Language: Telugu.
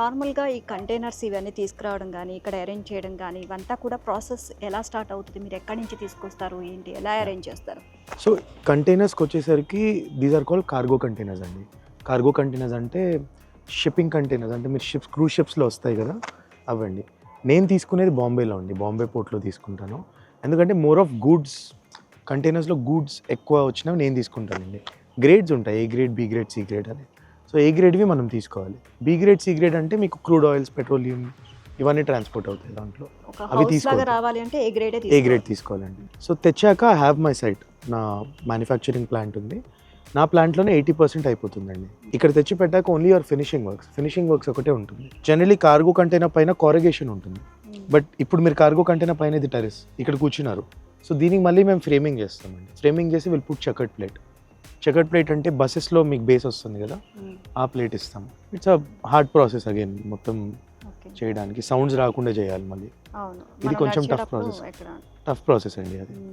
నార్మల్గా ఈ కంటైనర్స్ ఇవన్నీ తీసుకురావడం కానీ ఇక్కడ అరేంజ్ చేయడం కానీ ఇవంతా కూడా ప్రాసెస్ ఎలా స్టార్ట్ అవుతుంది? మీరు ఎక్కడి నుంచి తీసుకొస్తారు? ఏంటి? ఎలా అరేంజ్ చేస్తారు? సో కంటైనర్స్కి వచ్చేసరికి these are call cargo containers అండి. కార్గో కంటైనర్స్ అంటే షిప్పింగ్ కంటైనర్స్. అంటే మీరు షిప్స్ క్రూజ్ షిప్స్లో వస్తాయి కదా? అవండి. నేను తీసుకునేది బాంబేలో అండి. బాంబే పోర్ట్లో తీసుకుంటాను. ఎందుకంటే మోర్ ఆఫ్ గూడ్స్ కంటైనర్స్లో గూడ్స్ ఎక్కువ వచ్చినా నేను తీసుకుంటానండి. గ్రేడ్స్ ఉంటాయి. A grade B grade C grade అని. సో ఏ గ్రేడ్వి మనం తీసుకోవాలి. బి గ్రేడ్ సి గ్రేడ్ అంటే మీకు క్రూడ్ ఆయిల్స్ పెట్రోలియం ఇవన్నీ ట్రాన్స్పోర్ట్ అవుతాయి దాంట్లో. అవి అంటే ఏ గ్రేడే ఏ గ్రేడ్ తీసుకోవాలండి. సో తెచ్చాక ఐ హ్యావ్ మై సైట్ నా మ్యానుఫ్యాక్చరింగ్ ప్లాంట్ ఉంది. నా ప్లాంట్లోనే ఎయిటీ పర్సెంట్ అయిపోతుందండి. ఇక్కడ తెచ్చి పెట్టాక only your finishing works finishing works ఒకటే ఉంటుంది. జనరలీ కార్గో కంటైనర్ పైన కారగేషన్ ఉంటుంది. బట్ ఇప్పుడు మీరు కార్గో కంటైనర్ పైన ఇది టెరెస్ ఇక్కడ కూర్చున్నారు. సో దీనికి మళ్ళీ మేము ఫ్రేమింగ్ చేస్తామండి. ఫ్రేమింగ్ చేసి విల్ పుట్ చకట్ ప్లేట్ చకట్ ప్లేట్ అంటే బస్సెస్లో మీకు బేస్ వస్తుంది కదా? ఆ ప్లేట్ ఇస్తాం. It's a hard process again మొత్తం చేయడానికి. సౌండ్స్ రాకుండా చేయాలి మళ్ళీ. ఇది కొంచెం process. ఎక్కడ? టఫ్ ప్రాసెస్ అండి అది.